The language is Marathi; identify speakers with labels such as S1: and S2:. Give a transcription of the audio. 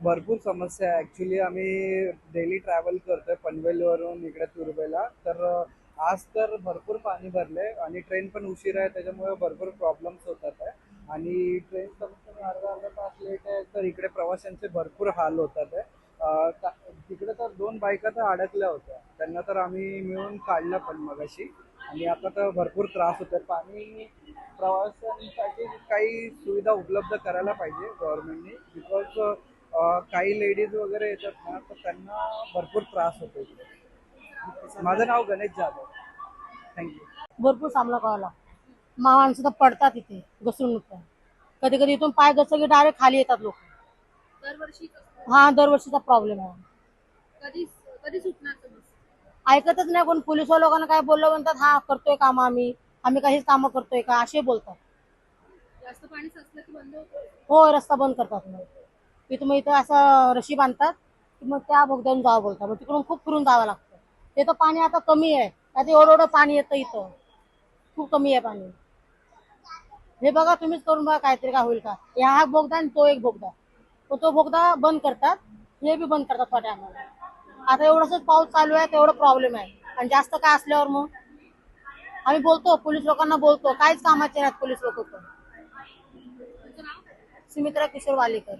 S1: भरपूर समस्या आहे. ॲक्च्युली आम्ही डेली ट्रॅव्हल करतोय पनवेलवरून इकडे तुर्बेला तर आज तर भरपूर पाणी भरले आणि ट्रेन पण उशीर आहे त्याच्यामुळे भरपूर प्रॉब्लेम्स होतात आहे. आणि ट्रेन कमीत कमी अर्धा अर्धा तास लेट आहे तर इकडे प्रवाशांचे भरपूर हाल होतात आहे. तिकडे तर दोन बायका तर अडकल्या होत्या. त्यांना तर आम्ही मिळून काढलं पण मगाशी. आणि आता तर भरपूर त्रास होतोय. पाणी प्रवाशांसाठी काही सुविधा उपलब्ध करायला पाहिजे गव्हर्नमेंटने बिकॉज काही लेडीज वगैरे येतात ना तर त्यांना भरपूर त्रास होतो इकडे माझं नाव गणेश जाधव. थँक्यू
S2: भरपूर सामना करावा लागतो माणसं तर पडतात इथे घसरून नुकतात कधी कधी इथून पाय घसरले डायरेक्ट खाली येतात लोक.
S3: दरवर्षी
S2: हा दरवर्षीचा प्रॉब्लेम आहे.
S3: कधी कधी सुटणार समस्या
S2: ऐकतच नाही कोण. पोलीस लोकांना काय बोललं म्हणतात हा करतोय काम आम्ही. आम्ही काहीच कामं करतोय का? असे बोलतात.
S3: जास्त पाणी साचलं की बंद होतं?
S2: हो रस्ता बंद करतात मग. की मग इथं असं रशी बांधतात की मग त्या बोगद्यावरून जावं बोलतात. मग तिकडून खूप फिरून जावं लागतं. ते तर पाणी आता कमी आहे. आता एवढं एवढं पाणी येतं इथं. खूप कमी आहे पाणी. हे बघा तुम्हीच करून बघा काहीतरी काय होईल का. हा हा बोगदा आणि तो एक बोगदा. तो तो बोगदा बंद करतात. हे बी बंद करतात थोड्या आता एवढंच पाऊस चालू आहे तेवढं प्रॉब्लेम आहे. आणि जास्त काय असल्यावर मग? आम्ही बोलतो पोलीस लोकांना बोलतो. काहीच कामाचे नाहीत पोलीस लोक सुमित्रा किशोर वालेकर.